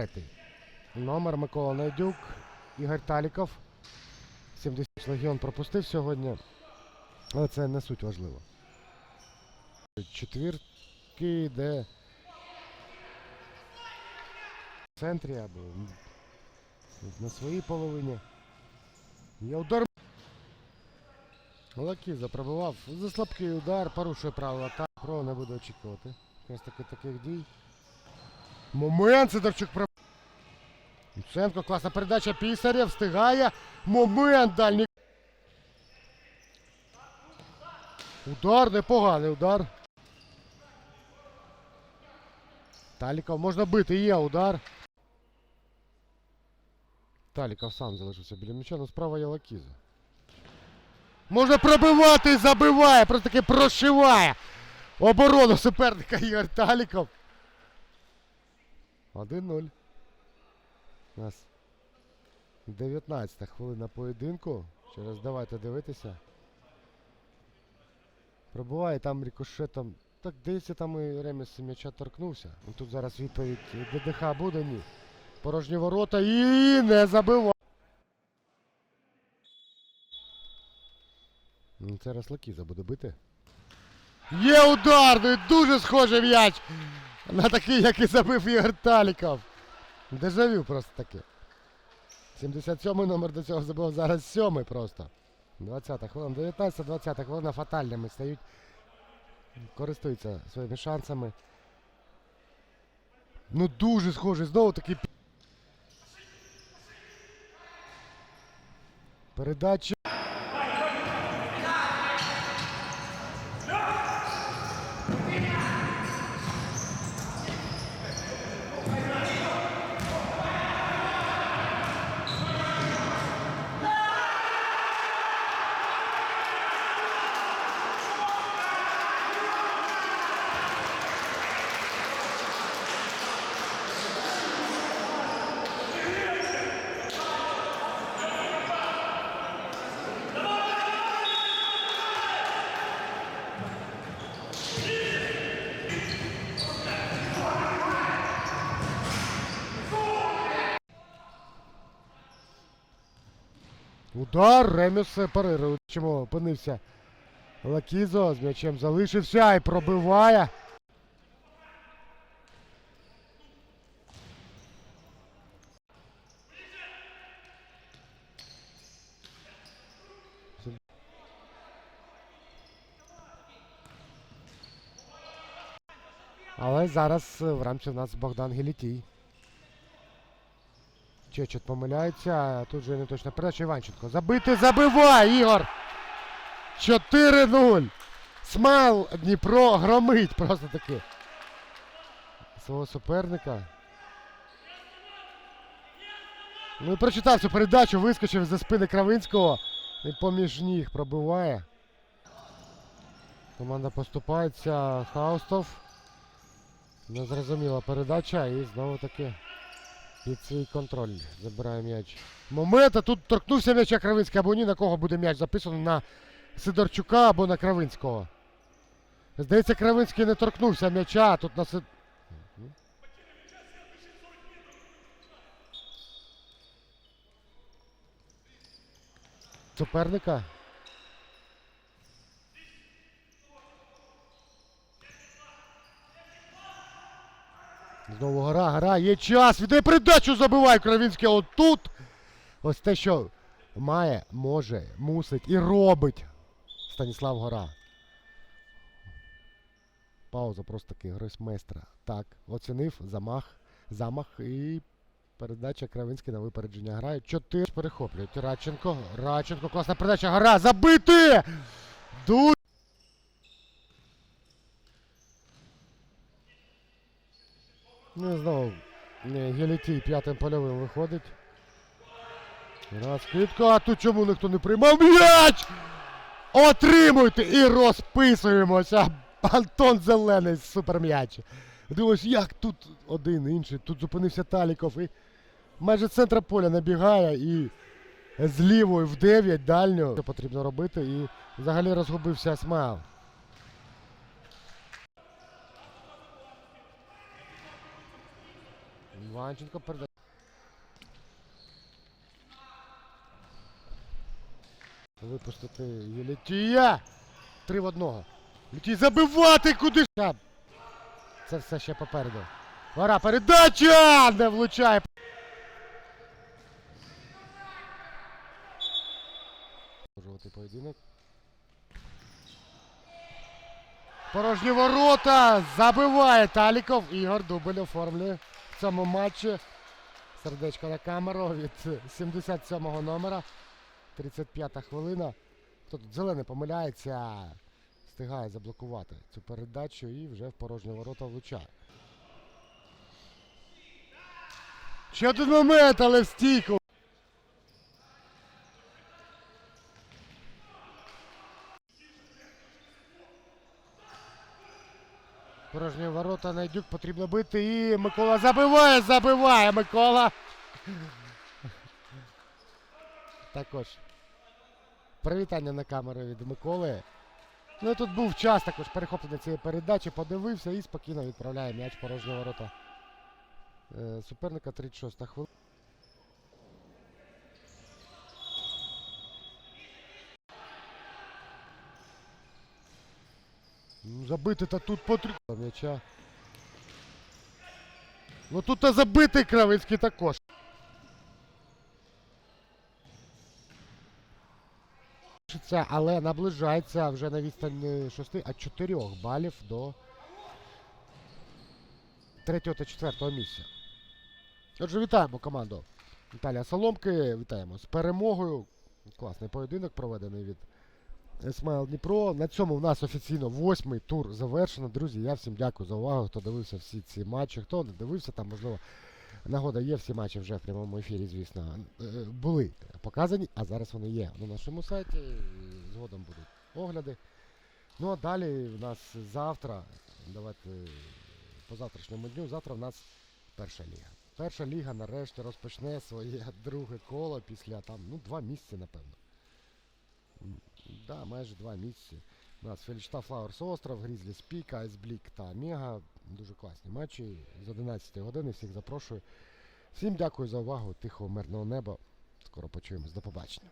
Третій. Номер Микола Найдюк, Ігор Таліков. 70 легіон пропустив сьогодні. Але це не суть важливо. Четвірки йде в центрі або на своїй половині. Є удар. Лакіза пробивав. За слабкий удар, порушує правила. Так, про не буде очікувати. Якраз таки таких дій. Момент Сидорчук про. Луценко, класна передача. Пісарєв встигає. Момент дальній. Удар, непоганий удар. Таліков можна бити, є удар. Таліков сам залишився біля м'яча, але справа є Лакіза. Можна пробивати і забиває, просто таки прошиває. Оборону суперника Ігор Таліков. 1-0. У нас 19 хвилина поєдинку. Ще раз давайте дивитися. Пробуває там рикошетом. Так дивіться, там і Реміс м'яча торкнувся. Ну, Тут зараз відповідь ДДХ буде, ні. Порожні ворота і не забиває. Ну, Зараз Лакіза буде бити. Є удар! Ну і дуже схожий м'яч на такий, який забив Ігор Таліков. Дежавю просто таки. 77-й номер до цього забив зараз 7 просто. 20 хвилина, 19-20 хвилина фатальними стають. Користуються своїми шансами. Ну дуже схожий, знову таки. пі- Передача. Удар, Реміс парирує. Чому опинився Лакізо, з м'ячем залишився і пробиває. Але зараз в рамці в нас Богдан Гелітій. Чечет помиляється, тут же не точна передача Іванченко. Забити, забивай, Ігор! 4-0. Смайл Дніпро громить просто таки. Свого суперника. Ну і прочитав цю передачу, вискочив за спини Кравинського. І поміж ніг пробиває. Команда поступається. Хаустов. Незрозуміла передача і знову таки під свій контроль забирає м'яч. Момент, а тут торкнувся м'яча Кравинський, або ні на кого буде м'яч записано на Сидорчука або на Кравинського. Здається, Кравинський не торкнувся м'яча, тут на Сид... Суперника. Знову гра, гра, є час. Віддає передачу забиває Кравінський. Отут. Ось те, що має, може, мусить і робить Станіслав Гора. Пауза просто таки гросмейстра. Так, оцінив замах, замах і передача Кравинський на випередження грає. Чотири перехоплюють. Радченко. Радченко, класна передача. Гра забити! Дуже. Ну, знову не, Гелітій п'ятим польовим виходить. Раз квітка, а тут чому ніхто не приймав м'яч! Отримуйте і розписуємося! Антон Зелений суперм'яч. Дивись, як тут один інший, тут зупинився Таліков і майже з центра поля набігає і з лівої в 9 дальню. Що потрібно робити і взагалі розгубився Смайл. Іванченко передає. Випустити Єлітія. Три в одного. Літій забивати куди. ж? Це все ще попереду. Пора передача! Не влучає. Продовжувати поєдинок. Порожні ворота! Забиває Таліков. Ігор Дубль оформлює в цьому матчі. Сердечко на камеру від 77-го номера. 35-та хвилина. Хто тут зелений помиляється, встигає заблокувати цю передачу і вже в порожні ворота влучає. Ще один момент, але в стійку. Порожні ворота Найдюк потрібно бити і Микола забиває, забиває Микола. Також. Привітання на камеру від Миколи. Ну і тут був час також перехоплення цієї передачі, подивився і спокійно відправляє м'яч порожні ворота. Е, суперника 36 хвилина. Забити та тут потрібно м'яча. Ну тут та забитий Кравицький також. Але наближається вже на відстань 6, а 4 балів до 3 та 4 місця. Отже, вітаємо команду Віталія Соломки. Вітаємо з перемогою. Класний поєдинок проведений від Смайл Дніпро. На цьому в нас офіційно восьмий тур завершено. Друзі, я всім дякую за увагу, хто дивився всі ці матчі. Хто не дивився, там, можливо, нагода є. Всі матчі вже в прямому ефірі, звісно, е, були показані, а зараз вони є на нашому сайті. Згодом будуть огляди. Ну а далі в нас завтра, давайте по завтрашньому дню, завтра в нас перша ліга. Перша ліга нарешті розпочне своє друге коло після там, ну, два місяці, напевно. Да, майже два місяці. У нас Фельдштаф Флауерс Остров, Грізлі Спік, Айсблік та Мега. Дуже класні матчі. З 11 години всіх запрошую. Всім дякую за увагу. Тихого мирного неба. Скоро почуємось. До побачення.